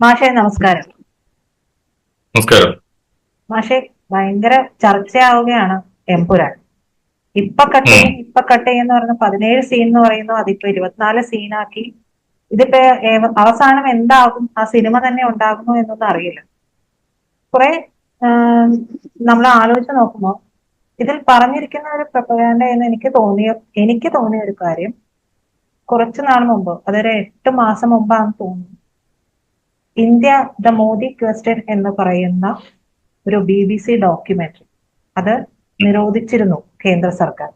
മാഷെ നമസ്കാരം. നമസ്കാരം. മാഷേ ഭയങ്കര ചർച്ചയാവുകയാണ് എംപുരാൻ. ഇപ്പൊ കട്ട് ചെയ്യും ഇപ്പൊ കട്ട് ചെയ്യുന്ന പറയുന്ന പതിനേഴ് സീൻ എന്ന് പറയുന്നു അതിപ്പോ ഇരുപത്തിനാല് സീനാക്കി ഇതിപ്പോ അവസാനം എന്താകും? ആ സിനിമ തന്നെ ഉണ്ടാകുമോ എന്നൊന്നും അറിയില്ല. കുറെ നമ്മൾ ആലോചിച്ച് നോക്കുമ്പോൾ ഇതിൽ പറഞ്ഞിരിക്കുന്ന ഒരു പ്രപകാണ്ട എന്ന് എനിക്ക് തോന്നിയ എനിക്ക് തോന്നിയ ഒരു കാര്യം കുറച്ചു നാൾ മുമ്പ് അതൊരു എട്ട് മാസം മുമ്പാണെന്ന് തോന്നുന്നു. ഇന്ത്യ ദ മോദി ക്വസ്റ്റ്യൻ എന്ന് പറയുന്ന ഒരു ബി ബി സി ഡോക്യുമെന്ററി. അത് നിരോധിച്ചിരുന്നു കേന്ദ്ര സർക്കാർ.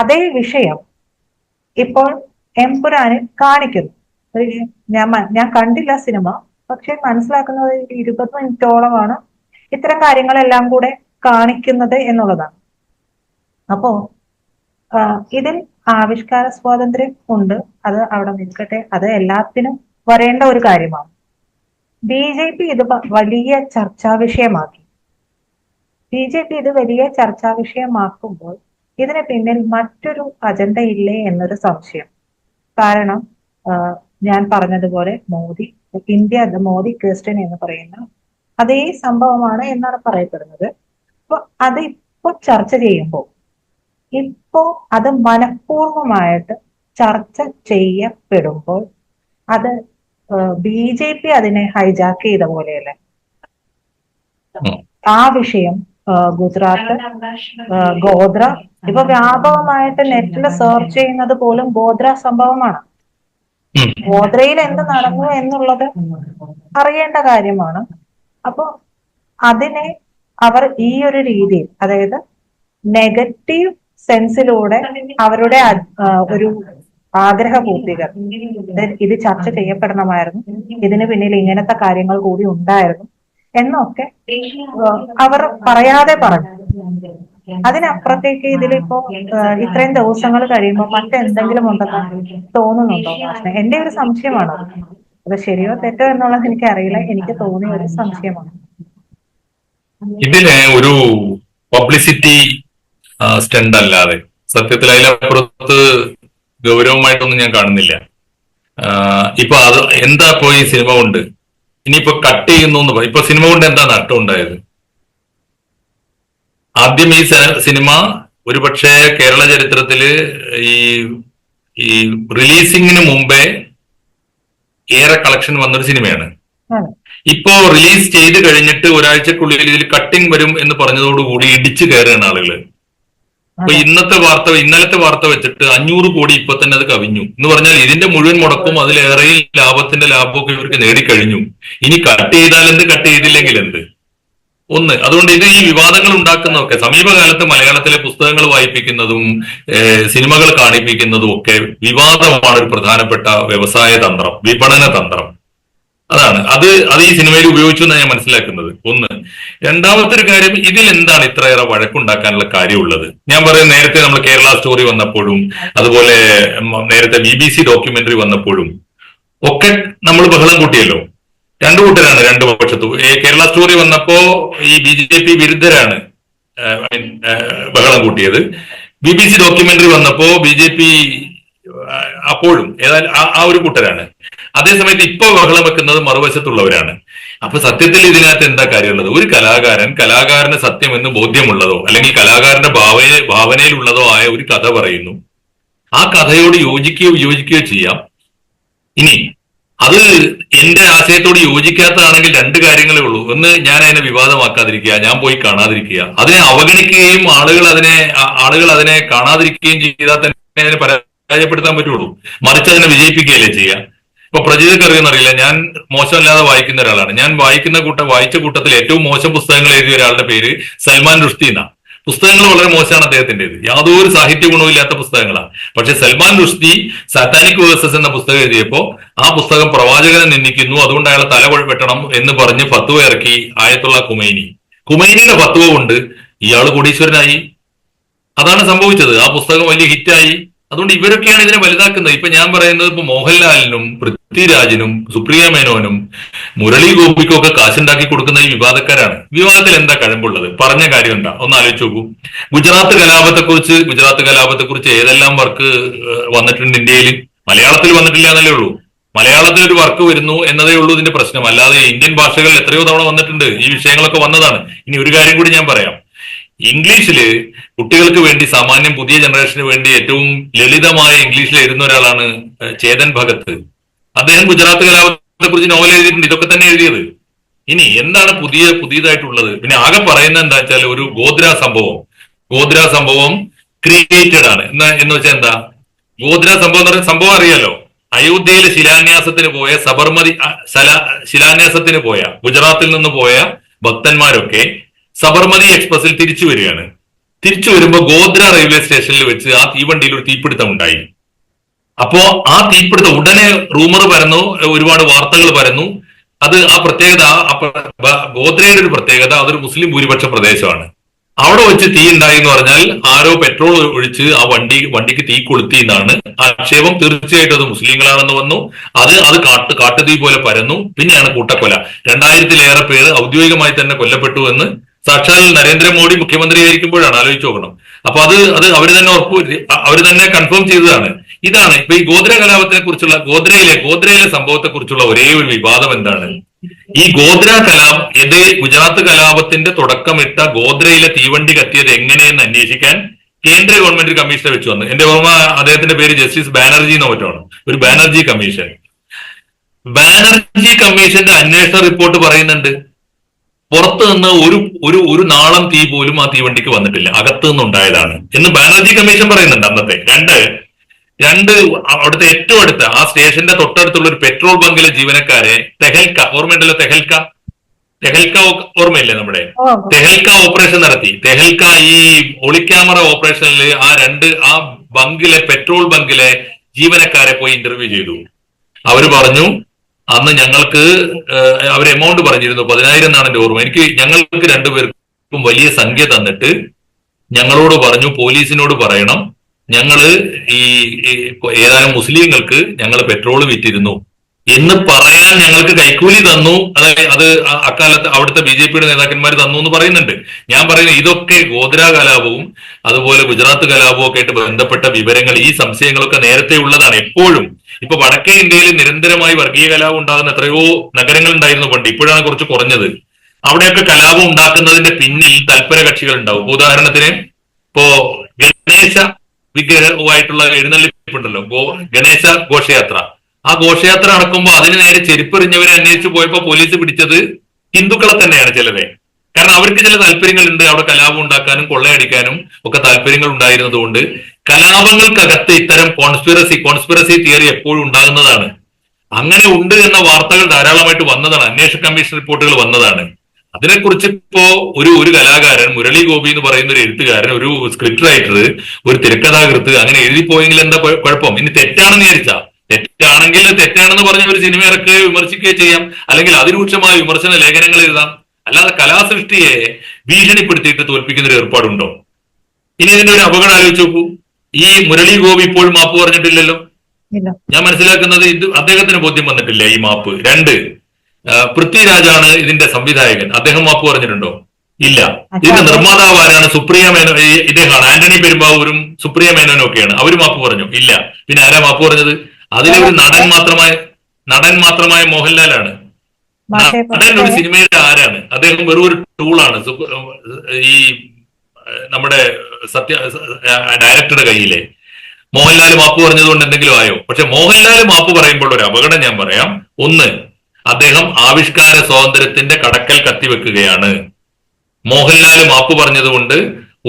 അതേ വിഷയം ഇപ്പോൾ എംപുരാന് കാണിക്കുന്നു. ഞാൻ ഞാൻ കണ്ടില്ല സിനിമ പക്ഷെ മനസ്സിലാക്കുന്നത് ഇരുപത് മിനിറ്റോളമാണ് ഇത്തരം കാര്യങ്ങളെല്ലാം കൂടെ കാണിക്കുന്നത് എന്നുള്ളതാണ്. അപ്പോ ഇതിൽ ആവിഷ്കാര സ്വാതന്ത്ര്യം ഉണ്ട്. അത് അവിടെ നിൽക്കട്ടെ. അത് എല്ലാത്തിനും വരേണ്ട ഒരു കാര്യമാണ്. ബി ജെ പി ഇത് വലിയ ചർച്ചാ വിഷയമാക്കി. ബി ജെ പി ഇത് വലിയ ചർച്ചാ വിഷയമാക്കുമ്പോൾ ഇതിന് പിന്നിൽ മറ്റൊരു അജണ്ട ഇല്ലേ എന്നൊരു സംശയം. കാരണം ഞാൻ പറഞ്ഞതുപോലെ മോദി ഇന്ത്യ മോദി ക്വസ്റ്റ്യൻ എന്ന് പറയുന്ന അതേ സംഭവമാണ് എന്നാണ് പറയപ്പെടുന്നത്. അപ്പൊ അത് ഇപ്പൊ ചർച്ച ചെയ്യുമ്പോൾ ഇപ്പോ അത് മനഃപൂർവമായിട്ട് ചർച്ച ചെയ്യപ്പെടുമ്പോൾ അത് ബി ജെ പി അതിനെ ഹൈജാക്ക് ചെയ്ത പോലെയല്ലേ. ആ വിഷയം ഗുജറാത്ത് ഗോദ്ര ഗോത്ര ഇപ്പൊ വ്യാപകമായിട്ട് നെറ്റിൽ സെർച്ച് ചെയ്യുന്നത് പോലും ഗോത്ര സംഭവമാണ്. ഗോദ്രയിൽ എന്ത് നടന്നു എന്നുള്ളത് അറിയേണ്ട കാര്യമാണ്. അപ്പൊ അതിനെ അവർ ഈ ഒരു രീതിയിൽ അതായത് നെഗറ്റീവ് സെൻസിലൂടെ അവരുടെ ഒരു ആഗ്രഹ പൂർത്തികൾ ഇത് ചർച്ച ചെയ്യപ്പെടണമായിരുന്നു. ഇതിന് പിന്നിൽ ഇങ്ങനത്തെ കാര്യങ്ങൾ കൂടി ഉണ്ടായിരുന്നു. എന്നൊക്കെ അവർ പറയാതെ പറഞ്ഞു. അതിനപ്പുറത്തേക്ക് ഇതിലിപ്പോ ഇത്രയും ദിവസങ്ങൾ കഴിയുമ്പോൾ മറ്റെന്തെങ്കിലും ഉണ്ടെന്ന് തോന്നുന്നുണ്ടോ? എന്റെ ഒരു സംശയമാണ് അത്. അത് ശരിയോ തെറ്റോ എന്നുള്ളത് എനിക്ക് അറിയില്ല എനിക്ക് തോന്നിയ ഒരു സംശയമാണ്. ഇതിന് ഒരു പബ്ലിസിറ്റി സ്റ്റണ്ട് അല്ലാതെ. സത്യത്തിൽ അതിലപ്പുറത്ത് ഗൗരവമായിട്ടൊന്നും ഞാൻ കാണുന്നില്ല. ഇപ്പൊ അത് എന്താ ഇപ്പോ ഈ സിനിമ കൊണ്ട്? ഇനിയിപ്പോ കട്ട് ചെയ്യുന്നു എന്ന് പറയും ഇപ്പൊ സിനിമ കൊണ്ട് എന്താ നഷ്ടം ഉണ്ടായത്? ആദ്യം ഈ സിനിമ ഒരുപക്ഷെ കേരള ചരിത്രത്തിൽ ഈ ഈ റിലീസിങ്ങിന് മുമ്പേ ഏറെ കളക്ഷൻ വന്നൊരു സിനിമയാണ്. ഇപ്പോ റിലീസ് ചെയ്ത് കഴിഞ്ഞിട്ട് ഒരാഴ്ചക്കുള്ളിൽ ഇതിൽ കട്ടിംഗ് വരും എന്ന് പറഞ്ഞതോടുകൂടി ഇടിച്ചു കയറുകയാണ് ആളുകൾ. അപ്പൊ ഇന്നത്തെ വാർത്ത ഇന്നലത്തെ വാർത്ത വെച്ചിട്ട് അഞ്ഞൂറ് കോടി ഇപ്പൊ തന്നെ അത് കവിഞ്ഞു. എന്ന് പറഞ്ഞാൽ ഇതിന്റെ മുഴുവൻ മുടക്കും അതിലേറെ ലാഭത്തിന്റെ ലാഭമൊക്കെ ഇവർക്ക് നേടിക്കഴിഞ്ഞു. ഇനി കട്ട് ചെയ്താൽ എന്ത്? കട്ട് ചെയ്തില്ലെങ്കിൽ എന്ത്? ഒന്ന് അതുകൊണ്ട് ഇത് ഈ വിവാദങ്ങൾ ഉണ്ടാക്കുന്നതൊക്കെ സമീപകാലത്ത് മലയാളത്തിലെ പുസ്തകങ്ങൾ വായിപ്പിക്കുന്നതും സിനിമകൾ കാണിപ്പിക്കുന്നതും ഒക്കെ വിവാദമാണ് ഒരു പ്രധാനപ്പെട്ട വ്യവസായ തന്ത്രം വിപണന തന്ത്രം. അതാണ്. അത് അത് ഈ സിനിമയിൽ ഉപയോഗിച്ചു എന്നാണ് ഞാൻ മനസ്സിലാക്കുന്നത്. ഒന്ന്. രണ്ടാമത്തെ ഒരു കാര്യം ഇതിൽ എന്താണ് ഇത്രയേറെ വഴക്കുണ്ടാക്കാനുള്ള കാര്യമുള്ളത്? ഞാൻ പറയുന്നത് നേരത്തെ നമ്മൾ കേരള സ്റ്റോറി വന്നപ്പോഴും അതുപോലെ നേരത്തെ ബി ബി സി ഡോക്യുമെന്ററി വന്നപ്പോഴും ഒക്കെ നമ്മൾ ബഹളം കൂട്ടിയല്ലോ. രണ്ടു കൂട്ടരാണ് രണ്ടു പക്ഷത്തു. കേരള സ്റ്റോറി വന്നപ്പോ ഈ ബി ജെ പി വിരുദ്ധരാണ് ബഹളം കൂട്ടിയത്. ബി ബി സി ഡോക്യുമെന്ററി വന്നപ്പോ ബി ജെ പി അപ്പോഴും ഏതായാലും ആ ഒരു കൂട്ടരാണ്. അതേസമയത്ത് ഇപ്പൊ ബഹളം വെക്കുന്നത് മറുവശത്തുള്ളവരാണ്. അപ്പൊ സത്യത്തിൽ ഇതിനകത്ത് എന്താ കാര്യമുള്ളത്? ഒരു കലാകാരൻ കലാകാരന് സത്യം എന്ന് ബോധ്യമുള്ളതോ അല്ലെങ്കിൽ കലാകാരന്റെ ഭാവന ഭാവനയിലുള്ളതോ ആയ ഒരു കഥ പറയുന്നു. ആ കഥയോട് യോജിക്കുകയോ വിയോജിക്കുകയോ ചെയ്യാം. ഇനി അത് എന്റെ ആശയത്തോട് യോജിക്കാത്തതാണെങ്കിൽ രണ്ട് കാര്യങ്ങളേ ഉള്ളൂ. ഒന്ന് ഞാൻ അതിനെ വിവാദമാക്കാതിരിക്കുക ഞാൻ പോയി കാണാതിരിക്കുക. അതിനെ അവഗണിക്കുകയും ആളുകൾ അതിനെ ആളുകൾ അതിനെ കാണാതിരിക്കുകയും ചെയ്താൽ തന്നെ അതിനെ പരാജയപ്പെടുത്താൻ പറ്റുള്ളൂ. മറിച്ച് അതിനെ വിജയിപ്പിക്കുകയല്ലേ ചെയ്യുക. ഇപ്പൊ പ്രജിതക്ക് അറിയുന്നറിയില്ല ഞാൻ മോശമല്ലാതെ വായിക്കുന്ന ഒരാളാണ്. ഞാൻ വായിക്കുന്ന കൂട്ട വായിച്ച കൂട്ടത്തിൽ ഏറ്റവും മോശം പുസ്തകങ്ങൾ എഴുതിയ ഒരാളുടെ പേര് സൽമാൻ റുഷ്തി എന്നാണ് പുസ്തകങ്ങൾ വളരെ മോശമാണ് അദ്ദേഹത്തിന്റേത് യാതൊരു സാഹിത്യ ഗുണവും ഇല്ലാത്ത പുസ്തകങ്ങളാണ്. പക്ഷെ സൽമാൻ റുഷ്തി സാത്താനിക് വേഴ്സസ് എന്ന പുസ്തകം എഴുതിയപ്പോ ആ പുസ്തകം പ്രവാചകനെ നിന്ദിക്കുന്നു. അതുകൊണ്ട് അയാളെ തല വെട്ടണം എന്ന് പറഞ്ഞ് ഫത്വ ഇറക്കി ആയത്തുള്ള കുമൈനി. കുമൈനിയുടെ ഫത്വ കൊണ്ട് ഇയാൾ കോടീശ്വരനായി. അതാണ് സംഭവിച്ചത്. ആ പുസ്തകം വലിയ ഹിറ്റായി. അതുകൊണ്ട് ഇവരൊക്കെയാണ് ഇതിനെ വലുതാക്കുന്നത്. ഇപ്പൊ ഞാൻ പറയുന്നത് ഇപ്പൊ മോഹൻലാലിനും പൃഥ്വിരാജിനും സുപ്രിയ മേനോനും മുരളി ഗോപിക്കും ഒക്കെ കാശുണ്ടാക്കി കൊടുക്കുന്ന ഈ വിവാദക്കാരാണ്. വിവാദത്തിൽ എന്താ കഴമ്പുള്ളത്? പറഞ്ഞ കാര്യം എന്താ ഒന്ന് ആലോചിച്ച് നോക്കൂ. ഗുജറാത്ത് കലാപത്തെക്കുറിച്ച് ഗുജറാത്ത് കലാപത്തെക്കുറിച്ച് ഏതെല്ലാം വർക്ക് വന്നിട്ടുണ്ട് ഇന്ത്യയിൽ മലയാളത്തിൽ വന്നിട്ടില്ല എന്നല്ലേ ഉള്ളൂ. മലയാളത്തിൽ ഒരു വർക്ക് വരുന്നു എന്നതേ ഉള്ളൂ ഇതിന്റെ പ്രശ്നം. അല്ലാതെ ഇന്ത്യൻ ഭാഷകളിൽ എത്രയോ തവണ വന്നിട്ടുണ്ട്. ഈ വിഷയങ്ങളൊക്കെ വന്നതാണ്. ഇനി ഒരു കാര്യം കൂടി ഞാൻ പറയാം. ഇംഗ്ലീഷിൽ കുട്ടികൾക്ക് വേണ്ടി സാമാന്യം പുതിയ ജനറേഷന് വേണ്ടി ഏറ്റവും ലളിതമായ ഇംഗ്ലീഷിൽ എഴുതുന്ന ഒരാളാണ് ചേതൻ ഭഗത് അദ്ദേഹം ഗുജറാത്ത് കലാപത്തെ കുറിച്ച് നോവൽ എഴുതിയിട്ടുണ്ട്. ഇതൊക്കെ തന്നെ എഴുതിയത്. ഇനി എന്താണ് പുതിയ പുതിയതായിട്ടുള്ളത്? പിന്നെ ആകെ പറയുന്നത് എന്താ വെച്ചാൽ ഒരു ഗോദ്ര സംഭവം. ഗോദ്ര സംഭവം ക്രിയേറ്റഡ് ആണ്. എന്ന് എന്ന് വെച്ചാൽ എന്താ? ഗോദ്ര സംഭവം എന്ന് പറയുന്ന സംഭവം അറിയാലോ? അയോധ്യയിലെ ശിലാന്യാസത്തിന് പോയ സബർമതി ശിലാന്യാസത്തിന് പോയ ഗുജറാത്തിൽ നിന്ന് പോയ ഭക്തന്മാരൊക്കെ സബർമതി എക്സ്പ്രസിൽ തിരിച്ചു വരികയാണ്. തിരിച്ചു വരുമ്പോൾ ഗോദ്ര റെയിൽവേ സ്റ്റേഷനിൽ വെച്ച് ആ തീവണ്ടിയിൽ ഒരു തീപിടുത്തം ഉണ്ടായി. അപ്പോ ആ തീപിടുത്തം ഉടനെ റൂമർ പരന്നു ഒരുപാട് വാർത്തകൾ പരന്നു. അത് ആ പ്രത്യേകത ഗോദ്രയുടെ ഒരു പ്രത്യേകത അതൊരു മുസ്ലിം ഭൂരിപക്ഷ പ്രദേശമാണ്. അവിടെ വെച്ച് തീ ഉണ്ടായി എന്ന് പറഞ്ഞാൽ ആരോ പെട്രോൾ ഒഴിച്ച് ആ വണ്ടി വണ്ടിക്ക് തീ കൊളുത്തി എന്നാണ് ആക്ഷേപം. തീർച്ചയായിട്ടും അത് മുസ്ലിങ്ങളാണെന്ന് വന്നു. അത് അത് കാട്ട് കാട്ടുതീ പോലെ പരന്നു. പിന്നെയാണ് കൂട്ടക്കൊല. രണ്ടായിരത്തിലേറെ പേര് ഔദ്യോഗികമായി തന്നെ കൊല്ലപ്പെട്ടു എന്ന് സാക്ഷാൽ നരേന്ദ്രമോദി മുഖ്യമന്ത്രിയായിരിക്കുമ്പോഴാണ് ആലോചിച്ച് നോക്കണം. അപ്പൊ അത് അത് അവർ തന്നെ ഉറപ്പ് അവർ തന്നെ കൺഫേം ചെയ്തതാണ്. ഇതാണ് ഇപ്പൊ ഈ ഗോദ്ര കലാപത്തിനെ കുറിച്ചുള്ള ഗോദ്രയിലെ ഗോദ്രയിലെ സംഭവത്തെ കുറിച്ചുള്ള ഒരേ ഒരു വിവാദം എന്താണ്? ഈ ഗോദ്ര കലാപം ഇത് ഗുജറാത്ത് കലാപത്തിന്റെ തുടക്കമിട്ട ഗോദ്രയിലെ തീവണ്ടി കത്തിയത് എങ്ങനെയെന്ന് അന്വേഷിക്കാൻ കേന്ദ്ര ഗവൺമെന്റ് കമ്മീഷനെ വെച്ച് വന്നു എന്റെ ഓർമ്മ അദ്ദേഹത്തിന്റെ പേര് ജസ്റ്റിസ് ബാനർജി എന്ന് മറ്റാണ് ഒരു ബാനർജി കമ്മീഷൻ. ബാനർജി കമ്മീഷന്റെ അന്വേഷണ റിപ്പോർട്ട് പറയുന്നുണ്ട്. പുറത്ത് നിന്ന് ഒരു ഒരു ഒരു നാളം തീ പോലും ആ തീവണ്ടിക്ക് വന്നിട്ടില്ല. അകത്ത് നിന്നുണ്ടായതാണ് എന്ന് ബാനർജി കമ്മീഷൻ പറയുന്നുണ്ട് അന്നത്തെ. രണ്ട് രണ്ട് അവിടുത്തെ ഏറ്റവും അടുത്ത ആ സ്റ്റേഷന്റെ തൊട്ടടുത്തുള്ള ഒരു പെട്രോൾ ബങ്കിലെ ജീവനക്കാരെ തെഹൽക്ക ഓർമ്മയുണ്ടല്ലോ തെഹൽക്ക? തെഹൽക്ക ഓർമ്മയില്ലേ നമ്മുടെ? തെഹൽക്ക ഓപ്പറേഷൻ നടത്തി. തെഹൽക്ക ഈ ഒളിക്യാമറ ഓപ്പറേഷനിൽ ആ രണ്ട് ആ ബങ്കിലെ പെട്രോൾ ബങ്കിലെ ജീവനക്കാരെ പോയി ഇന്റർവ്യൂ ചെയ്തു. അവർ പറഞ്ഞു അന്ന് ഞങ്ങൾക്ക് അവർ എമൗണ്ട് പറഞ്ഞിരുന്നു. പതിനായിരം എന്നാണ് എന്റെ ഓർമ്മ. എനിക്ക് ഞങ്ങൾക്ക് രണ്ടുപേർക്കും വലിയ സംഖ്യ തന്നിട്ട് ഞങ്ങളോട് പറഞ്ഞു പോലീസിനോട് പറയണം. ഞങ്ങൾ ഈ ഏതാനും മുസ്ലിങ്ങൾക്ക് ഞങ്ങൾ പെട്രോൾ വിറ്റിരുന്നു. എന്ന് പറയാൻ ഞങ്ങൾക്ക് കൈക്കൂലി തന്നു. അതായത് അത് അക്കാലത്ത് അവിടുത്തെ ബി ജെ പിയുടെ നേതാക്കന്മാർ തന്നു എന്ന് പറയുന്നുണ്ട്. ഞാൻ പറയുന്നത് ഇതൊക്കെ ഗോദ്ര കലാപവും അതുപോലെ ഗുജറാത്ത് കലാപവും ഒക്കെ ആയിട്ട് ബന്ധപ്പെട്ട വിവരങ്ങൾ ഈ സംശയങ്ങളൊക്കെ നേരത്തെ ഉള്ളതാണ് എപ്പോഴും. ഇപ്പൊ വടക്കേ ഇന്ത്യയിൽ നിരന്തരമായി വർഗീയ കലാപം ഉണ്ടാകുന്ന എത്രയോ നഗരങ്ങൾ ഉണ്ടായിരുന്നു പണ്ട്. ഇപ്പോഴാണ് കുറച്ച് കുറഞ്ഞത്. അവിടെയൊക്കെ കലാപം ഉണ്ടാക്കുന്നതിന്റെ പിന്നിൽ തൽപര കക്ഷികൾ ഉണ്ടാവും ഉദാഹരണത്തിന് ഇപ്പോ ഗണേശ വിഗ്രഹവുമായിട്ടുള്ള എഴുന്നള്ളിപ്പുണ്ടല്ലോ. ഗണേശ ഘോഷയാത്ര. ആ ഘോഷയാത്ര നടക്കുമ്പോൾ അതിന് നേരെ ചെരുപ്പെറിഞ്ഞവരെ അന്വേഷിച്ചു പോയപ്പോ പോലീസ് പിടിച്ചത് ഹിന്ദുക്കളെ തന്നെയാണ് ചിലരെ കാരണം അവർക്ക് ചില താല്പര്യങ്ങളുണ്ട്. അവിടെ കലാപം ഉണ്ടാക്കാനും കൊള്ളയടിക്കാനും ഒക്കെ താല്പര്യങ്ങൾ ഉണ്ടായിരുന്നതുകൊണ്ട് കലാപങ്ങൾക്കകത്ത് ഇത്തരം കോൺസ്പിറസി കോൺസ്പിറസി തിയറി എപ്പോഴും ഉണ്ടാകുന്നതാണ്. അങ്ങനെ ഉണ്ട് എന്ന വാർത്തകൾ ധാരാളമായിട്ട് വന്നതാണ്. അന്വേഷണ കമ്മീഷൻ റിപ്പോർട്ടുകൾ വന്നതാണ്. അതിനെക്കുറിച്ച് ഇപ്പോ ഒരു ഒരു കലാകാരൻ മുരളി ഗോപി എന്ന് പറയുന്ന ഒരു എഴുത്തുകാരൻ ഒരു സ്ക്രിപ്റ്റ് റൈറ്റർ ഒരു തിരക്കഥാകൃത്ത് അങ്ങനെ എഴുതിപ്പോയെങ്കിൽ എന്താ കുഴപ്പം? ഇനി തെറ്റാണെന്ന് വിചാരിച്ചാ തെറ്റാണെങ്കിൽ തെറ്റാണെന്ന് പറഞ്ഞ ഒരു സിനിമ ഇറക്കുകയോ വിമർശിക്കുകയോ ചെയ്യാം. അല്ലെങ്കിൽ അതിരൂക്ഷമായ വിമർശന ലേഖനങ്ങൾ എഴുതാം. അല്ലാതെ കലാസൃഷ്ടിയെ ഭീഷണിപ്പെടുത്തിയിട്ട് തോൽപ്പിക്കുന്ന ഒരു ഏർപ്പാടുണ്ടോ? ഇനി ഇതിന്റെ ഒരു അപകടം ആലോചിച്ച് നോക്കൂ. ഈ മുരളി ഗോപി ഇപ്പോഴും മാപ്പ് പറഞ്ഞിട്ടില്ലല്ലോ? ഞാൻ മനസ്സിലാക്കുന്നത് ഇത് അദ്ദേഹത്തിന് ബോധ്യം വന്നിട്ടില്ല ഈ മാപ്പ്. രണ്ട് പൃഥ്വിരാജാണ് ഇതിന്റെ സംവിധായകൻ. അദ്ദേഹം മാപ്പ് പറഞ്ഞിട്ടുണ്ടോ? ഇല്ല. ഇതിന്റെ നിർമ്മാതാവ് ആരാണ്? സുപ്രിയ മേനോ ഇദ്ദേഹമാണ്. ആന്റണി പെരുമ്പാവൂരും സുപ്രിയ മേനോനും ഒക്കെയാണ്. അവർ മാപ്പ് പറഞ്ഞു. ഇല്ല. പിന്നെ ആരാ മാപ്പ് പറഞ്ഞത്? അതിലെ ഒരു നടൻ മാത്രമായ നടൻ മാത്രമായ മോഹൻലാലാണ്. നടൻ ഒരു സിനിമയുടെ ആരാണ്? അദ്ദേഹം വെറും ഒരു ടൂളാണ് ഈ നമ്മുടെ സത്യ ഡയറക്ടറുടെ കയ്യിലെ. മോഹൻലാൽ മാപ്പ് പറഞ്ഞതുകൊണ്ട് എന്തെങ്കിലും ആയോ? പക്ഷെ മോഹൻലാൽ മാപ്പ് പറയുമ്പോൾ ഒരു അപകടം ഞാൻ പറയാം. ഒന്ന് അദ്ദേഹം ആവിഷ്കാര സ്വാതന്ത്ര്യത്തിന്റെ കടക്കൽ കത്തിവെക്കുകയാണ്. മോഹൻലാൽ മാപ്പ് പറഞ്ഞതുകൊണ്ട്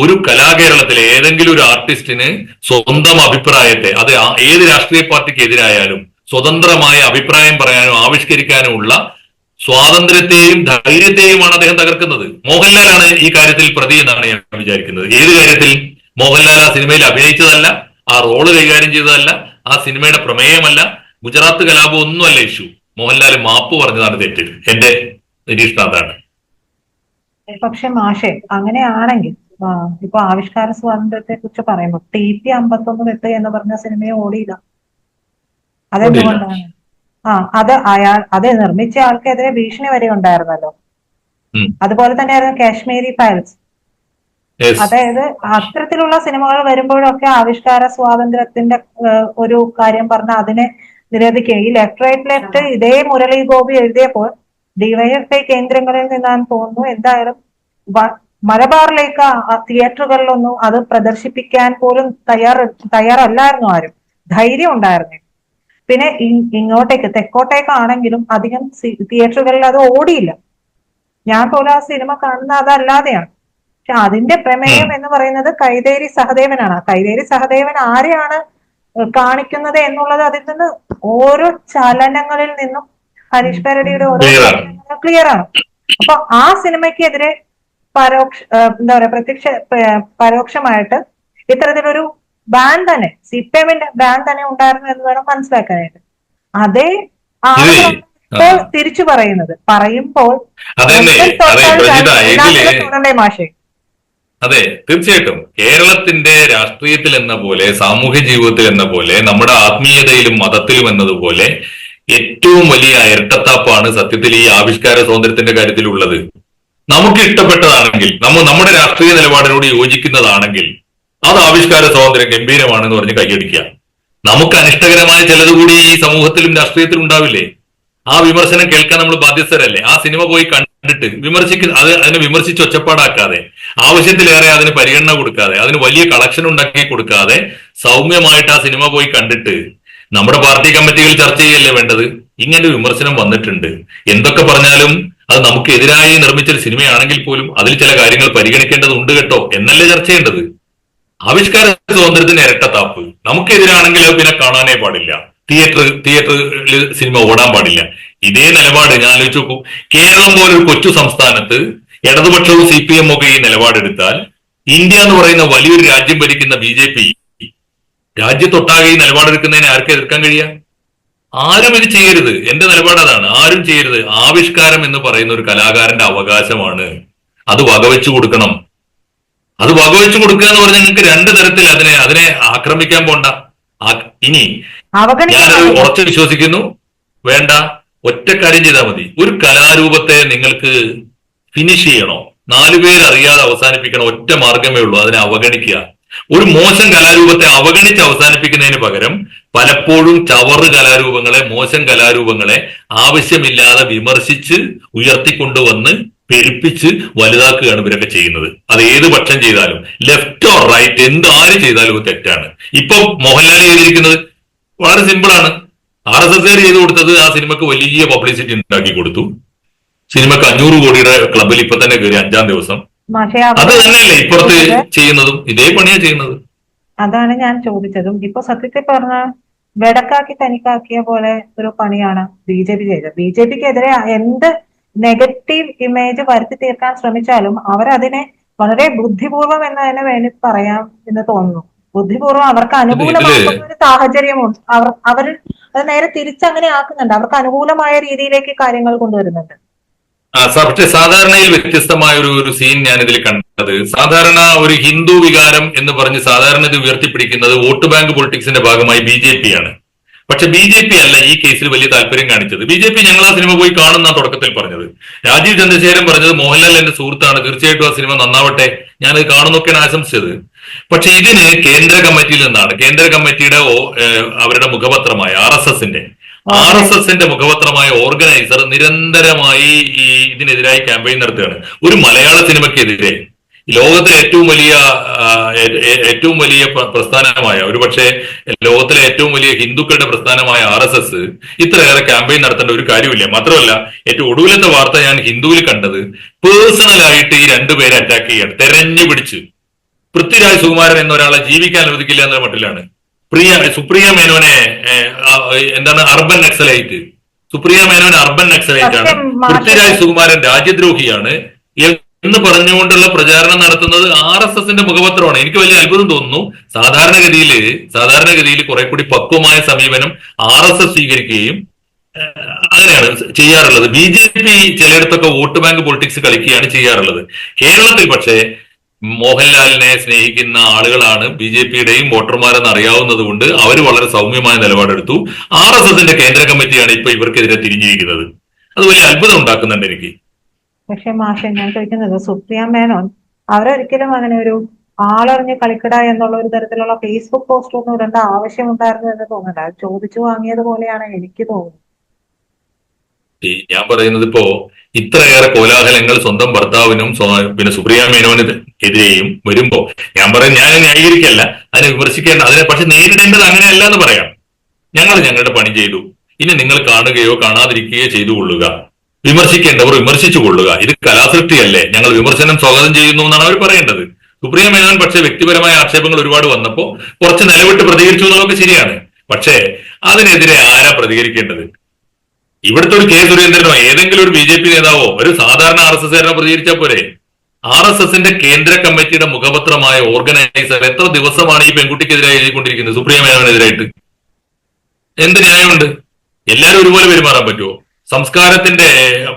ഒരു കലാകേരളത്തിലെ ഏതെങ്കിലും ഒരു ആർട്ടിസ്റ്റിന് സ്വന്തം അഭിപ്രായത്തെ അത് ഏത് രാഷ്ട്രീയ പാർട്ടിക്ക് എതിരായാലും സ്വതന്ത്രമായ അഭിപ്രായം പറയാനും ആവിഷ്കരിക്കാനുമുള്ള സ്വാതന്ത്ര്യത്തെയും ധൈര്യത്തെയുമാണ് അദ്ദേഹം തകർക്കുന്നത്. മോഹൻലാലാണ് ഈ കാര്യത്തിൽ പ്രതി എന്നാണ് ഞാൻ വിചാരിക്കുന്നത്. ഏത് കാര്യത്തിൽ? മോഹൻലാൽ ആ സിനിമയിൽ അഭിനയിച്ചതല്ല ആ റോൾ കൈകാര്യം ചെയ്തതല്ല ആ സിനിമയുടെ പ്രമേയമല്ല ഗുജറാത്ത് കലാപം ഒന്നുമല്ല ഇഷ്യൂ. മോഹൻലാൽ മാപ്പ് പറഞ്ഞതാണ് തെറ്റ്. എന്റെ നിരീക്ഷണം അതാണ് പക്ഷെ മാഷെ അങ്ങനെയാണെങ്കിൽ ഇപ്പൊ ആവിഷ്കാര സ്വാതന്ത്ര്യത്തെ കുറിച്ച് പറയുമ്പോൾ ടി പി അമ്പത്തൊന്ന് വെട്ട് എന്ന് പറഞ്ഞ സിനിമയെ ഓടിയില്ല. അതെന്തുകൊണ്ടാണ്? ആ അത് അയാൾ അത് നിർമ്മിച്ച ആൾക്കെതിരെ ഭീഷണി വരെ ഉണ്ടായിരുന്നല്ലോ. അതുപോലെ തന്നെയായിരുന്നു കാശ്മീരി ഫയൽസ്. അതായത് അത്തരത്തിലുള്ള സിനിമകൾ വരുമ്പോഴൊക്കെ ആവിഷ്കാര സ്വാതന്ത്ര്യത്തിന്റെ ഒരു കാര്യം പറഞ്ഞ അതിനെ നിരോധിക്കുക ഈ ലെഫ്റ്റ് റൈറ്റ് ലെഫ്റ്റ് ഇതേ മുരളി ഗോപി എഴുതിയപ്പോൾ ഡിവൈഎഫ്ഐ കേന്ദ്രങ്ങളിൽ നിന്നാണ് തോന്നുന്നു എന്തായാലും മലബാറിലേക്ക് ആ- തിയേറ്ററുകളിലൊന്നും അത് പ്രദർശിപ്പിക്കാൻ പോലും തയ്യാറ് തയ്യാറല്ലായിരുന്നു ആരും. ധൈര്യം ഉണ്ടായിരുന്നു പിന്നെ ഇങ്ങോട്ടേക്ക് തെക്കോട്ടേക്കാണെങ്കിലും അധികം തിയേറ്ററുകളിൽ അത് ഓടിയില്ല. ഞാൻ പോലും ആ സിനിമ കാണുന്ന അതല്ലാതെയാണ്. പക്ഷെ അതിന്റെ പ്രമേയം എന്ന് പറയുന്നത് കൈതേരി സഹദേവനാണ്. കൈതേരി സഹദേവൻ ആരെയാണ് കാണിക്കുന്നത് എന്നുള്ളത് അതിൽ നിന്ന് ഓരോ ചലനങ്ങളിൽ നിന്നും ഹരീഷ് പരടിയുടെ ഓരോ. ക്ലിയർ ആണ് അപ്പൊ ആ സിനിമയ്ക്കെതിരെ പരോക്ഷ എന്താ പറയാ പ്രത്യക്ഷ പരോക്ഷമായിട്ട് ഇത്തരത്തിലൊരു ബാൻ തന്നെ സി പി എമ്മിന്റെ ബാൻ തന്നെ ഉണ്ടായിരുന്നു എന്ന് വേണം മനസ്സിലാക്കാനായിട്ട്. അതേ ആളുകളാണ് ഇപ്പോൾ തിരിച്ചു പറയുന്നത്. പറയുമ്പോൾ അതെ മാഷേ. തീർച്ചയായിട്ടും. കേരളത്തിന്റെ രാഷ്ട്രീയത്തിൽ എന്ന പോലെ സാമൂഹ്യ ജീവിതത്തിൽ എന്ന പോലെ നമ്മുടെ ആത്മീയതയിലും മതത്തിലും എന്നതുപോലെ ഏറ്റവും വലിയ ഇരട്ടത്താപ്പാണ് സത്യത്തിൽ ഈ ആവിഷ്കാര സ്വാതന്ത്ര്യത്തിന്റെ കാര്യത്തിൽ ഉള്ളത് നമുക്ക് ഇഷ്ടപ്പെട്ടതാണെങ്കിൽ നമ്മൾ നമ്മുടെ രാഷ്ട്രീയ നിലപാടിനോട് യോജിക്കുന്നതാണെങ്കിൽ അത് ആവിഷ്കാര സ്വാതന്ത്ര്യം ഗംഭീരമാണെന്ന് പറഞ്ഞ് കൈയടിക്കുക നമുക്ക് അനിഷ്ടകരമായ ചിലത് കൂടി ഈ സമൂഹത്തിലും രാഷ്ട്രീയത്തിലും ഉണ്ടാവില്ലേ? ആ വിമർശനം കേൾക്കാൻ നമ്മൾ ബാധ്യസ്ഥരല്ലേ? ആ സിനിമ പോയി കണ്ടിട്ട് വിമർശിക്ക അത് അതിനെ വിമർശിച്ച് ഒച്ചപ്പാടാക്കാതെ ആവശ്യത്തിലേറെ അതിന് പരിഗണന കൊടുക്കാതെ അതിന് വലിയ കളക്ഷൻ ഉണ്ടാക്കി കൊടുക്കാതെ സൗമ്യമായിട്ട് ആ സിനിമ പോയി കണ്ടിട്ട് നമ്മുടെ പാർട്ടി കമ്മിറ്റികൾ ചർച്ച ചെയ്യല്ലേ വേണ്ടത്? ഇങ്ങനെ വിമർശനം വന്നിട്ടുണ്ട്. എന്തൊക്കെ പറഞ്ഞാലും അത് നമുക്ക് എതിരായി നിർമ്മിച്ചൊരു സിനിമയാണെങ്കിൽ പോലും അതിൽ ചില കാര്യങ്ങൾ പരിഗണിക്കേണ്ടതുണ്ട് കേട്ടോ എന്നല്ലേ ചർച്ച ചെയ്യേണ്ടത് ആവിഷ്കാര സ്വാതന്ത്ര്യത്തിന് ഇരട്ടത്താപ്പ്. നമുക്കെതിരാണെങ്കിൽ അത് പിന്നെ കാണാനേ പാടില്ല. തിയേറ്റർ തിയേറ്ററിൽ സിനിമ ഓടാൻ പാടില്ല. ഇതേ നിലപാട് ഞാൻ ആലോചിച്ച് നോക്കൂ. കേരളം പോലൊരു കൊച്ചു സംസ്ഥാനത്ത് ഇടതുപക്ഷവും സി പി എം ഒക്കെ ഈ നിലപാടെടുത്താൽ ഇന്ത്യ എന്ന് പറയുന്ന വലിയൊരു രാജ്യം ഭരിക്കുന്ന ബി ജെ പി രാജ്യത്തൊട്ടാകെ ഈ നിലപാടെടുക്കുന്നതിനെ ആർക്കും എതിർക്കാൻ കഴിയാ? ആരും ഇത് ചെയ്യരുത്. എന്റെ നിലപാട് അതാണ്. ആരും ചെയ്യരുത്. ആവിഷ്കാരം എന്ന് പറയുന്ന ഒരു കലാകാരന്റെ അവകാശമാണ്. അത് വകവെച്ചു കൊടുക്കണം. അത് വകവെച്ചു കൊടുക്കുക എന്ന് പറഞ്ഞാൽ നിങ്ങൾക്ക് രണ്ട് തരത്തിൽ അതിനെ അതിനെ ആക്രമിക്കാൻ പോണ്ട. ഇനി ഞാനത് ഉറച്ചു വിശ്വസിക്കുന്നു. വേണ്ട. ഒറ്റ കാര്യം ചെയ്താൽ മതി. ഒരു കലാരൂപത്തെ നിങ്ങൾക്ക് ഫിനിഷ് ചെയ്യണോ? നാലുപേരറിയാതെ അവസാനിപ്പിക്കണ ഒറ്റ മാർഗമേ ഉള്ളൂ. അതിനെ അവഗണിക്കുക. ഒരു മോശം കലാരൂപത്തെ അവഗണിച്ച് അവസാനിപ്പിക്കുന്നതിന് പകരം പലപ്പോഴും ചവറ് കലാരൂപങ്ങളെ മോശം കലാരൂപങ്ങളെ ആവശ്യമില്ലാതെ വിമർശിച്ച് ഉയർത്തിക്കൊണ്ടുവന്ന് പെരുപ്പിച്ച് വലുതാക്കുകയാണ് ഇവരൊക്കെ ചെയ്യുന്നത്. അത് ഏത് പക്ഷം ചെയ്താലും ലെഫ്റ്റ് ഓർ റൈറ്റ് എന്ത് ആര് ചെയ്താലും തെറ്റാണ്. ഇപ്പൊ മോഹൻലാൽ ചെയ്തിരിക്കുന്നത് വളരെ സിമ്പിളാണ് ആർ എസ് എസ് ചെയ്ത് കൊടുത്തത് ആ സിനിമക്ക് വലിയ പബ്ലിസിറ്റി ഉണ്ടാക്കി കൊടുത്തു. സിനിമക്ക് അഞ്ഞൂറ് കോടിയുടെ ക്ലബിൽ ഇപ്പൊ തന്നെ കയറി അഞ്ചാം ദിവസം. മാഷേ അത് അവ- തന്നെയല്ലേ ഇപ്പുറത്ത് ചെയ്യുന്നതും ഇതേ പണിയാ ചെയ്യുന്നത്. അതാണ് ഞാൻ ചോദിച്ചതും. ഇപ്പൊ സത്യത്തിൽ പറഞ്ഞ വെടക്കാക്കി തനിക്കാക്കിയ പോലെ ഒരു പണിയാണ് ബി ജെ പി ചെയ്തത്. ബി ജെ പിക്കെതിരെ എന്ത് നെഗറ്റീവ് ഇമേജ് വരുത്തി തീർക്കാൻ ശ്രമിച്ചാലും അവരതിനെ വളരെ ബുദ്ധിപൂർവം എന്ന് തന്നെ വേണ്ടി പറയാം എന്ന് തോന്നുന്നു. ബുദ്ധിപൂർവം അവർക്ക് അനുകൂലമാക്കുന്ന ഒരു സാഹചര്യമുണ്ട് അവർ അവർ അത് നേരെ തിരിച്ചങ്ങനെ ആക്കുന്നുണ്ട്. അവർക്ക് അനുകൂലമായ രീതിയിലേക്ക് കാര്യങ്ങൾ കൊണ്ടുവരുന്നുണ്ട്. പക്ഷെ സാധാരണയിൽ വ്യത്യസ്തമായ ഒരു ഒരു സീൻ ഞാൻ ഇതിൽ കണ്ടത്. സാധാരണ ഒരു ഹിന്ദു വികാരം എന്ന് പറഞ്ഞ് സാധാരണ ഇത് ഉയർത്തിപ്പിടിക്കുന്നത് വോട്ട് ബാങ്ക് പൊളിറ്റിക്സിന്റെ ഭാഗമായി ബി ജെ പി ആണ്. പക്ഷെ ബി ജെ പി അല്ല ഈ കേസിൽ വലിയ താല്പര്യം കാണിച്ചത്. ബി ജെ പി ഞങ്ങൾ ആ സിനിമ പോയി കാണുന്ന തുടക്കത്തിൽ പറഞ്ഞത്. രാജീവ് ചന്ദ്രശേഖരൻ പറഞ്ഞത് മോഹൻലാൽ എന്റെ സുഹൃത്താണ് തീർച്ചയായിട്ടും ആ സിനിമ നന്നാവട്ടെ ഞാൻ ഞാനത് കാണുന്നൊക്കെയാണ് ആശംസിച്ചത്. പക്ഷെ ഇതിന് കേന്ദ്ര കമ്മിറ്റിയിൽ നിന്നാണ് കേന്ദ്ര കമ്മിറ്റിയുടെ അവരുടെ മുഖപത്രമായ ആർ എസ് എസിന്റെ ആർ എസ് എസിന്റെ മുഖപത്രമായ ഓർഗനൈസർ നിരന്തരമായി ഈ ഇതിനെതിരായി ക്യാമ്പയിൻ നടത്തുകയാണ്. ഒരു മലയാള സിനിമയ്ക്കെതിരെ ലോകത്തിലെ ഏറ്റവും വലിയ ഏറ്റവും വലിയ പ്ര- പ്രസ്ഥാനമായ ഒരുപക്ഷെ ലോകത്തിലെ ഏറ്റവും വലിയ ഹിന്ദുക്കളുടെ പ്രസ്ഥാനമായ ആർ എസ് എസ് ഇത്രയേറെ ക്യാമ്പയിൻ നടത്തേണ്ട ഒരു കാര്യമില്ല. മാത്രമല്ല ഏറ്റവും ഒടുവിലത്തെ വാർത്ത ഞാൻ ഹിന്ദുവിൽ കണ്ടത് പേഴ്സണലായിട്ട് ഈ രണ്ടുപേരെ അറ്റാക്ക് ചെയ്യാണ്. തെരഞ്ഞു പിടിച്ച്. പൃഥ്വിരാജ് സുകുമാരൻ എന്ന ഒരാളെ ജീവിക്കാൻ അനുവദിക്കില്ല എന്ന മട്ടിലാണ്. പ്രിയ സുപ്രിയ മേനോനെ എന്താണ് അർബൻ നക്സലൈറ്റ്. സുപ്രിയ മേനോൻ അർബൻ നക്സലൈറ്റ് ആണ്. പൃഥ്വിരാജ് സുകുമാരൻ രാജ്യദ്രോഹിയാണ്. എന്ന് പറഞ്ഞുകൊണ്ടുള്ള പ്രചാരണം നടത്തുന്നത് ആർ എസ് എസിന്റെ മുഖപത്രമാണ്. എനിക്ക് വലിയ അത്ഭുതം തോന്നുന്നു. സാധാരണഗതിയിൽ സാധാരണഗതിയിൽ കുറെ കൂടി പക്വമായ സമീപനം ആർ എസ് എസ് സ്വീകരിക്കുകയും അങ്ങനെയാണ് ചെയ്യാറുള്ളത്. ബി ജെ പി ചിലയിടത്തൊക്കെ വോട്ട് ബാങ്ക് പൊളിറ്റിക്സ് കളിക്കുകയാണ് ചെയ്യാറുള്ളത്. കേരളത്തിൽ പക്ഷേ മോഹൻലാലിനെ സ്നേഹിക്കുന്ന ആളുകളാണ് ബി ജെ പിയുടെയും വോട്ടർമാരെന്ന് അറിയാവുന്നത് കൊണ്ട് അവർ വളരെ സൗമ്യമായ നിലപാടെടുത്തു. ആർ എസ് എസിന്റെ കേന്ദ്ര കമ്മിറ്റിയാണ് ഇപ്പൊ ഇവർക്കെതിരെ തിരിഞ്ഞിരിക്കുന്നത്. അത് വലിയ അത്ഭുതം ഉണ്ടാക്കുന്നുണ്ട് എനിക്ക്. പക്ഷെ മാഷെ ഞാൻ ചോദിക്കുന്നത് സുപ്രിയ മേനോൻ അവരൊരിക്കലും അങ്ങനെ ഒരു ആളറിഞ്ഞ് കളിക്കട എന്നുള്ള ഒരു തരത്തിലുള്ള ഫേസ്ബുക്ക് പോസ്റ്റ് ഒന്നും ഇടേണ്ട ആവശ്യമുണ്ടായിരുന്നു എന്ന് തോന്നുന്നില്ല ചോദിച്ചു വാങ്ങിയത് പോലെയാണ് എനിക്ക് തോന്നുന്നത്. ഈ ഞാൻ പറയുന്നത് ഇപ്പോ ഇത്രയേറെ കോലാഹലങ്ങൾ സ്വന്തം ഭർത്താവിനും പിന്നെ സുപ്രിയ മേനോന് എതിരെയും വരുമ്പോ ഞാൻ പറയാം ഞാൻ ന്യായീകരിക്കല്ല അതിനെ വിമർശിക്കേണ്ട അതിനെ പക്ഷെ നേരിടേണ്ടത് അങ്ങനെയല്ല എന്ന് പറയാം. ഞങ്ങൾ ഞങ്ങളുടെ പണി ചെയ്തു. ഇനി നിങ്ങൾ കാണുകയോ കാണാതിരിക്കുകയോ ചെയ്തു കൊള്ളുക. വിമർശിക്കേണ്ടവർ വിമർശിച്ചു കൊള്ളുക. ഇത് കലാസൃഷ്ടിയല്ലേ? ഞങ്ങൾ വിമർശനം സ്വാഗതം ചെയ്യുന്നു എന്നാണ് അവർ പറയേണ്ടത്. സുപ്രിയ മേനോൻ പക്ഷെ വ്യക്തിപരമായ ആക്ഷേപങ്ങൾ ഒരുപാട് വന്നപ്പോ കുറച്ച് നിലവിട്ട് പ്രതികരിച്ചു എന്നുള്ളതൊക്കെ ശരിയാണ്. പക്ഷേ അതിനെതിരെ ആരാ പ്രതികരിക്കേണ്ടത്? ഇവിടുത്തെ ഒരു കെ സുരേന്ദ്രനോ ഏതെങ്കിലും ഒരു ബി ജെ പി നേതാവോ ഒരു സാധാരണ ആർ എസ് എസ് പ്രചരിച്ചാൽ പോരെ? ആർ എസ് എസിന്റെ കേന്ദ്ര കമ്മിറ്റിയുടെ മുഖപത്രമായ ഓർഗനൈസർ എത്ര ദിവസമാണ് ഈ പെൺകുട്ടിക്കെതിരായി എഴുതിക്കൊണ്ടിരിക്കുന്നത്? സുപ്രിയ മേനോനെതിരായിട്ട്. എന്ത് ന്യായമുണ്ട്? എല്ലാവരും ഒരുപോലെ പെരുമാറാൻ പറ്റുമോ സംസ്കാരത്തിന്റെ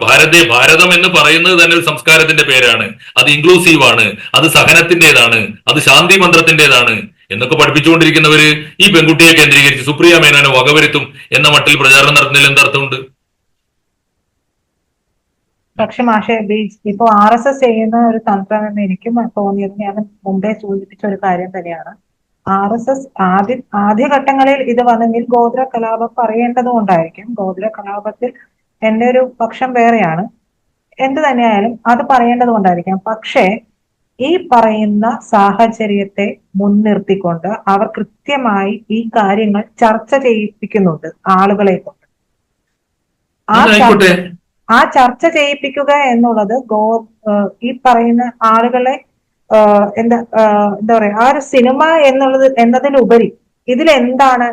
ഭാരതീയ ഭാരതം എന്ന് പറയുന്നത് തന്നെ ഒരു സംസ്കാരത്തിന്റെ പേരാണ്. അത് ഇൻക്ലൂസീവ് ആണ്. അത് സഹനത്തിന്റേതാണ് അത് ശാന്തി മന്ത്രത്തിന്റേതാണ് എന്നൊക്കെ പഠിപ്പിച്ചുകൊണ്ടിരിക്കുന്നവര് ഈ പെൺകുട്ടിയെ കേന്ദ്രീകരിച്ച് സുപ്രിയ മേനോനെ വകവരുത്തും എന്ന മട്ടിൽ പ്രചാരണം നടത്തുന്നതിൽ എന്തർത്ഥമുണ്ട് പക്ഷെ മാഷെ ഇപ്പൊ ആർ എസ് എസ് ചെയ്യുന്ന ഒരു തന്ത്രം എന്ന് എനിക്കും തോന്നിയത് ഞാൻ മുമ്പേ സൂചിപ്പിച്ച ഒരു കാര്യം തന്നെയാണ്. ആർ എസ് എസ് ആദ്യ ആദ്യഘട്ടങ്ങളിൽ ഇത് വന്നെങ്കിൽ ഗോത്ര കലാപം പറയേണ്ടതുകൊണ്ടായിരിക്കും ഗോത്ര കലാപത്തിൽ എന്റെ ഒരു പക്ഷം വേറെയാണ്. എന്ത് തന്നെയായാലും അത് പറയേണ്ടതുകൊണ്ടായിരിക്കാം പക്ഷേ ഈ പറയുന്ന സാഹചര്യത്തെ മുൻനിർത്തിക്കൊണ്ട് അവർ കൃത്യമായി ഈ കാര്യങ്ങൾ ചർച്ച ചെയ്യിപ്പിക്കുന്നുണ്ട് ആളുകളെ കൊണ്ട്. ആ ആ ചർച്ച ചെയ്യിപ്പിക്കുക എന്നുള്ളത് ഗോ ഈ പറയുന്ന ആളുകളെ എന്താ എന്താ പറയാ ആ ഒരു സിനിമ എന്നുള്ളത് എന്നതിലുപരി ഇതിൽ എന്താണ്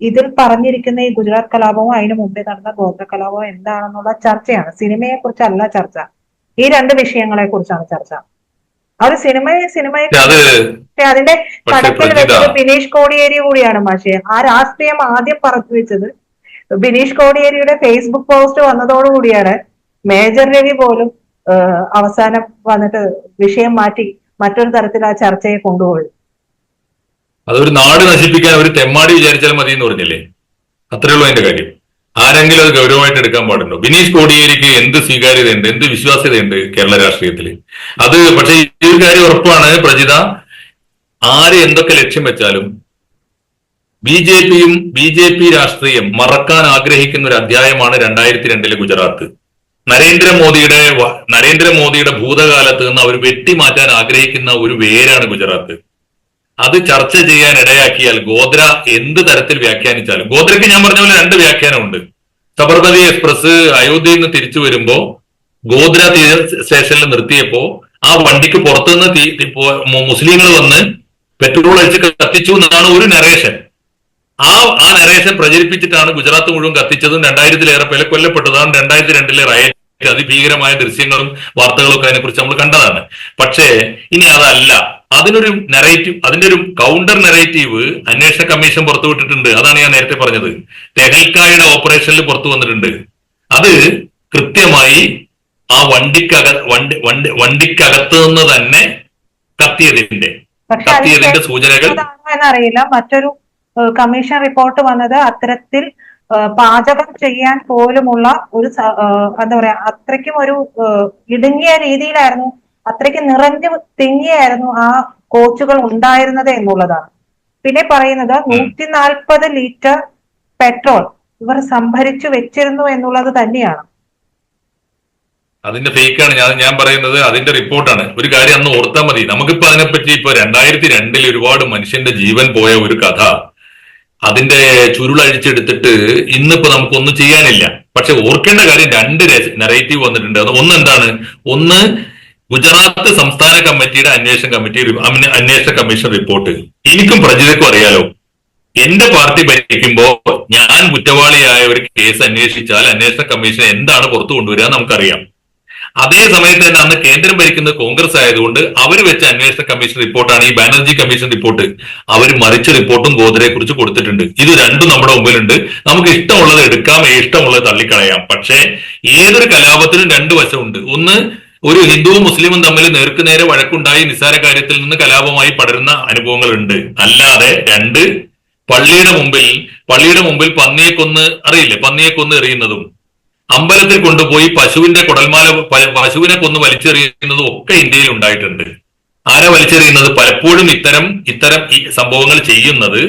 ഇതിൽ പറഞ്ഞിരിക്കുന്ന ഈ ഗുജറാത്ത് കലാപവും അതിനു മുമ്പേ നടന്ന ഗോത്ര കലാപവും എന്താണെന്നുള്ള ചർച്ചയാണ്. സിനിമയെ കുറിച്ചല്ല ചർച്ച. ഈ രണ്ട് വിഷയങ്ങളെ കുറിച്ചാണ് ചർച്ച. ആ ഒരു സിനിമ സിനിമയെ പക്ഷെ അതിന്റെ കടക്കിൽ വെച്ചത് ബിനീഷ് കോടിയേരി കൂടിയാണ് മാഷെ. ആ രാഷ്ട്രീയം ആദ്യം പറഞ്ഞു വെച്ചത് ബിനീഷ് കോടിയേരിയുടെ ഫേസ്ബുക്ക് പോസ്റ്റ് വന്നതോടുകൂടിയാണ് മേജർ രവി പോലും അവസാനം വന്നിട്ട് വിഷയം മാറ്റി മറ്റൊരു തരത്തിൽ ആ ചർച്ചയെ കൊണ്ടുപോയി. അതൊരു നാട് നശിപ്പിക്കാൻ ഒരു തെമ്മാടി വിചാരിച്ചാൽ മതി എന്ന് പറഞ്ഞില്ലേ അത്രയുള്ളൂ അതിന്റെ കാര്യം. ആരെങ്കിലും അത് ഗൗരവമായിട്ട് എടുക്കാൻ പാടുണ്ടോ? ബിനീഷ് കോടിയേരിക്ക് എന്ത് സ്വീകാര്യതയുണ്ട്? എന്ത് വിശ്വാസ്യതയുണ്ട് കേരള രാഷ്ട്രീയത്തിൽ അത് പക്ഷേ ഈ ഒരു കാര്യം ഉറപ്പാണ് പ്രജിത. ആര് എന്തൊക്കെ ലക്ഷ്യം വെച്ചാലും ബി ജെ പിയും ബി ജെ പി രാഷ്ട്രീയം മറക്കാൻ ആഗ്രഹിക്കുന്ന ഒരു അധ്യായമാണ് രണ്ടായിരത്തി രണ്ടിലെ ഗുജറാത്ത് നരേന്ദ്രമോദിയുടെ നരേന്ദ്രമോദിയുടെ ഭൂതകാലത്ത് നിന്ന് അവർ വെട്ടിമാറ്റാൻ ആഗ്രഹിക്കുന്ന ഒരു വേരാണ് ഗുജറാത്ത്. അത് ചർച്ച ചെയ്യാൻ ഇടയാക്കിയാൽ ഗോദ്ര എന്ത് തരത്തിൽ വ്യാഖ്യാനിച്ചാലും ഗോദ്രയ്ക്ക് ഞാൻ പറഞ്ഞ പോലെ രണ്ട് വ്യാഖ്യാനമുണ്ട്. സബർമതി എക്സ്പ്രസ് അയോധ്യയിൽ നിന്ന് തിരിച്ചു വരുമ്പോ ഗോദ്ര സ്റ്റേഷനിൽ നിർത്തിയപ്പോ ആ വണ്ടിക്ക് പുറത്തുനിന്ന് മുസ്ലിങ്ങൾ വന്ന് പെട്രോൾ അടിച്ച് കത്തിച്ചു എന്നാണ് ഒരു നരേഷൻ ആ ആ നരേഷൻ പ്രചരിപ്പിച്ചിട്ടാണ് ഗുജറാത്ത് മുഴുവൻ കത്തിച്ചതും രണ്ടായിരത്തിലേറെ പേരെ കൊല്ലപ്പെട്ടതാണ് രണ്ടായിരത്തി രണ്ടിലെ അതിഭീകരമായ ദൃശ്യങ്ങളും വാർത്തകളും ഒക്കെ അതിനെക്കുറിച്ച് നമ്മൾ കണ്ടതാണ്. പക്ഷേ ഇനി അതല്ല. അതിനൊരു നെറേറ്റീവ് അതിന്റെ ഒരു കൗണ്ടർ നെറേറ്റീവ് അന്വേഷണ കമ്മീഷൻ പുറത്തുവിട്ടിട്ടുണ്ട് അതാണ് ഞാൻ നേരത്തെ പറഞ്ഞത്. തെഹൽക്കായുടെ ഓപ്പറേഷനിൽ പുറത്തു വന്നിട്ടുണ്ട്. അത് കൃത്യമായി ആ വണ്ടിക്കക വണ്ടി വണ്ടി വണ്ടിക്കകത്ത് നിന്ന് തന്നെ കത്തിയതിന്റെ കത്തിയതിന്റെ സൂചനകൾ അറിയില്ല മറ്റൊരു കമ്മീഷൻ റിപ്പോർട്ട് വന്നത് അത്തരത്തിൽ പാചകം ചെയ്യാൻ പോലുമുള്ള ഒരു എന്താ പറയാ അത്രയ്ക്കും ഒരു ഇടുങ്ങിയ രീതിയിലായിരുന്നു അത്രയ്ക്ക് നിറഞ്ഞു തിങ്ങിയായിരുന്നു ആ കോച്ചുകൾ ഉണ്ടായിരുന്നത് എന്നുള്ളതാണ്. പിന്നെ പറയുന്നത് നൂറ്റി നാൽപ്പത് ലിറ്റർ പെട്രോൾ ഇവർ സംഭരിച്ചു വെച്ചിരുന്നു എന്നുള്ളത് തന്നെയാണ്. അതിന്റെ ഫേക്കാണ് ഞാൻ ഞാൻ പറയുന്നത് അതിന്റെ റിപ്പോർട്ടാണ്. ഒരു കാര്യം അന്ന് ഓർത്താൽ മതി. നമുക്കിപ്പോ അതിനെപ്പറ്റി ഇപ്പൊ രണ്ടായിരത്തി രണ്ടിൽ ഒരുപാട് മനുഷ്യന്റെ ജീവൻ പോയ ഒരു കഥ. അതിന്റെ ചുരുളഴിച്ചെടുത്തിട്ട് ഇന്നിപ്പോ നമുക്കൊന്നും ചെയ്യാനില്ല. പക്ഷെ ഓർക്കേണ്ട കാര്യം രണ്ട് നെറേറ്റീവ് വന്നിട്ടുണ്ട്. ഒന്ന് എന്താണ്? ഒന്ന് ഗുജറാത്ത് സംസ്ഥാന കമ്മിറ്റിയുടെ അന്വേഷണ കമ്മിറ്റി അന്വേഷണ കമ്മീഷൻ റിപ്പോർട്ട് എനിക്കും പ്രജിതക്കും അറിയാലോ. എന്റെ പാർട്ടി ഭരിക്കുമ്പോ ഞാൻ കുറ്റവാളിയായ ഒരു കേസ് അന്വേഷിച്ചാൽ അന്വേഷണ കമ്മീഷൻ എന്താണ് പുറത്തു കൊണ്ടുവരിക നമുക്കറിയാം. അതേ സമയത്ത് തന്നെ അന്ന് കേന്ദ്രം ഭരിക്കുന്ന കോൺഗ്രസ് ആയതുകൊണ്ട് അവർ വെച്ച അന്വേഷണ കമ്മീഷൻ റിപ്പോർട്ടാണ് ഈ ബാനർജി കമ്മീഷൻ റിപ്പോർട്ട്. അവർ മറിച്ച റിപ്പോർട്ടും ഗോദ്രയെ കുറിച്ച് കൊടുത്തിട്ടുണ്ട്. ഇത് രണ്ടും നമ്മുടെ മുമ്പിലുണ്ട്. നമുക്ക് ഇഷ്ടമുള്ളത് എടുക്കാം ഇഷ്ടമുള്ളത് തള്ളിക്കളയാം. പക്ഷേ ഏതൊരു കലാപത്തിനും രണ്ട് വശമുണ്ട്. ഒന്ന് ഒരു ഹിന്ദുവും മുസ്ലിമും തമ്മിൽ നേർക്കുനേരെ വഴക്കുണ്ടായി നിസ്സാര കാര്യത്തിൽ നിന്ന് കലാപമായി പടരുന്ന അനുഭവങ്ങളുണ്ട്. അല്ലാതെ രണ്ട് പള്ളിയുടെ മുമ്പിൽ പള്ളിയുടെ മുമ്പിൽ പന്നിയെ കൊന്ന് അറിയില്ലേ? പന്നിയെ കൊന്ന് എറിയുന്നതും. അമ്പലത്തിൽ കൊണ്ടുപോയി പശുവിന്റെ കുടൽമാല പശുവിനെ കൊന്ന് വലിച്ചെറിയുന്നതും ഒക്കെ ഇന്ത്യയിൽ ഉണ്ടായിട്ടുണ്ട്. ആരാ വലിച്ചെറിയുന്നത്? പലപ്പോഴും ഇത്തരം ഇത്തരം സംഭവങ്ങൾ ചെയ്യുന്നത്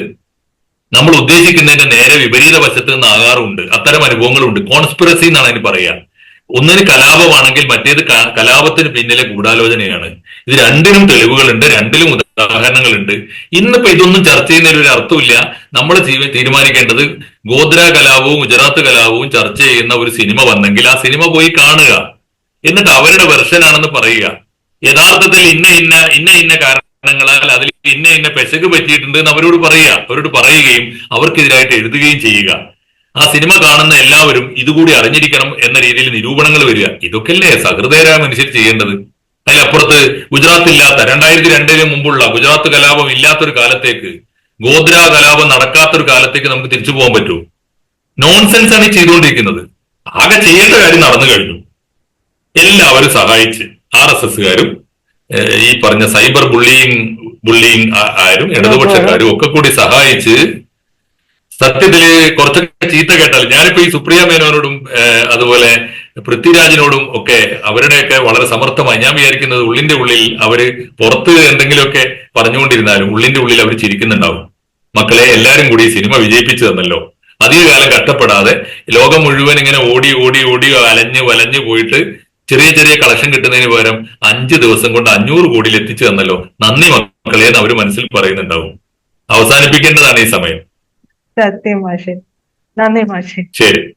നമ്മൾ ഉദ്ദേശിക്കുന്നതിന്റെ നേരെ വിപരീത വശത്ത് നിന്ന് ആകാറുണ്ട്. അത്തരം അനുഭവങ്ങളുണ്ട്. കോൺസ്പിറസി എന്നാണ് അതിന് പറയുക ഒന്നിന് കലാപമാണെങ്കിൽ മറ്റേത് കലാപത്തിന് പിന്നിലെ ഗൂഢാലോചനയാണ്. ഇത് രണ്ടിനും തെളിവുകളുണ്ട് രണ്ടിലും ഉദാഹരണങ്ങളുണ്ട്. ഇന്നിപ്പോ ഇതൊന്നും ചർച്ച ചെയ്യുന്നതിൽ ഒരു അർത്ഥമില്ല നമ്മൾ തീരുമാനിക്കേണ്ടത് ഗോദ്ര കലാപവും ഗുജറാത്ത് കലാപവും ചർച്ച ചെയ്യുന്ന ഒരു സിനിമ വന്നെങ്കിൽ ആ സിനിമ പോയി കാണുക. എന്നിട്ട് അവരുടെ വെർഷനാണെന്ന് പറയുക. യഥാർത്ഥത്തിൽ ഇന്ന ഇന്ന ഇന്ന ഇന്ന കാരണങ്ങളാൽ അതിൽ ഇന്ന ഇന്ന പെശക് പറ്റിയിട്ടുണ്ട് എന്ന് അവരോട് പറയുക. അവരോട് പറയുകയും അവർക്കെതിരായിട്ട് എഴുതുകയും ചെയ്യുക. ആ സിനിമ കാണുന്ന എല്ലാവരും ഇതുകൂടി അറിഞ്ഞിരിക്കണം എന്ന രീതിയിൽ നിരൂപണങ്ങൾ വരിക. ഇതൊക്കെയല്ലേ സഹൃദയരായ മനുഷ്യർ ചെയ്യേണ്ടത്? അതിലപ്പുറത്ത് ഗുജറാത്ത് ഇല്ലാത്ത രണ്ടായിരത്തി രണ്ടിന് മുമ്പുള്ള ഗുജറാത്ത് കലാപം ഇല്ലാത്തൊരു കാലത്തേക്ക് ഗോദ്ര കലാപം നടക്കാത്തൊരു കാലത്തേക്ക് നമുക്ക് തിരിച്ചു പോകാൻ പറ്റുമോ നോൺസെൻസ് ആണ് ചെയ്തുകൊണ്ടിരിക്കുന്നത്. ആകെ ചെയ്യേണ്ട കാര്യം നടന്നു കഴിഞ്ഞു. എല്ലാവരും സഹായിച്ച് ആർ എസ് എസുകാരും ഈ പറഞ്ഞ സൈബർ ബുള്ളിയിങ് ബുള്ളിയിങ് ആരും ഇടതുപക്ഷക്കാരും ഒക്കെ കൂടി സഹായിച്ച് സത്യത്തിൽ കുറച്ചൊക്കെ ചീത്ത കേട്ടാൽ ഞാനിപ്പോ ഈ സുപ്രിയ മേനോനോടും അതുപോലെ പൃഥ്വിരാജിനോടും ഒക്കെ അവരുടെയൊക്കെ വളരെ സമർത്ഥമായി ഞാൻ വിചാരിക്കുന്നത് ഉള്ളിന്റെ ഉള്ളിൽ അവർ പുറത്ത് എന്തെങ്കിലുമൊക്കെ പറഞ്ഞുകൊണ്ടിരുന്നാലും ഉള്ളിന്റെ ഉള്ളിൽ അവർ ചിരിക്കുന്നുണ്ടാവും. മക്കളെ എല്ലാരും കൂടി സിനിമ വിജയിപ്പിച്ചു തന്നല്ലോ. അധികകാലം കഷ്ടപ്പെടാതെ ലോകം മുഴുവൻ ഇങ്ങനെ ഓടി ഓടി ഓടി അലഞ്ഞ് വലഞ്ഞു പോയിട്ട് ചെറിയ ചെറിയ കളക്ഷൻ കിട്ടുന്നതിന് പകരം അഞ്ച് ദിവസം കൊണ്ട് അഞ്ഞൂറ് കോടിയിൽ എത്തിച്ചു തന്നല്ലോ. നന്ദി മക്കളെ എന്ന് അവർ മനസ്സിൽ പറയുന്നുണ്ടാവും. അവസാനിപ്പിക്കേണ്ടതാണ് ഈ സമയം. സത്യം മാഷെ. നന്ദി മാഷെ. ശരി.